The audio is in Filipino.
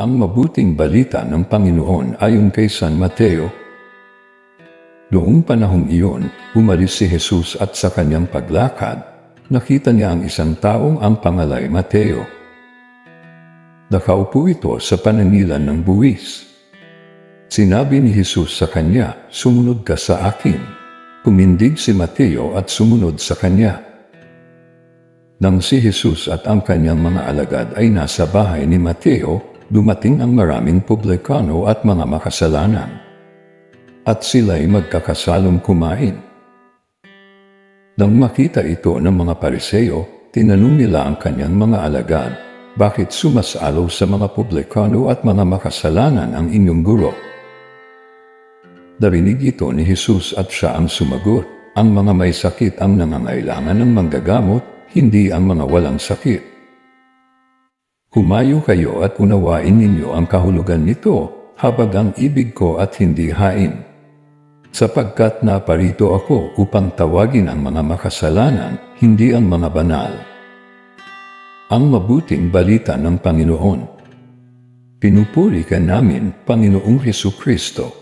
Ang mabuting balita ng Panginoon ayon kay San Mateo. Noong panahong iyon, umalis si Jesus at sa kanyang paglakad, nakita niya ang isang taong ang pangalay Mateo. Nakaupo ito sa pananilan ng buwis. Sinabi ni Jesus sa kanya, Sumunod ka sa akin. Kumindig si Mateo at sumunod sa kanya. Nang si Jesus at ang kanyang mga alagad ay nasa bahay ni Mateo, dumating ang maraming publikano at mga makasalanan. At sila'y magkakasalong kumain. Nang makita ito ng mga pariseo, tinanong nila ang kanyang mga alagad, bakit sumasalaw sa mga publikano at mga makasalanan ang inyong guro? Narinig ito ni Jesus at siya ang sumagot, ang mga may sakit ang nangangailangan ng manggagamot, hindi ang mga walang sakit. Humayo kayo at unawain ninyo ang kahulugan nito, habag ang ibig ko at hindi hain. Sapagkat naparito ako upang tawagin ang mga makasalanan, hindi ang mga banal. Ang mabuting balita ng Panginoon. Pinupuri ka namin, Panginoong Heso Kristo.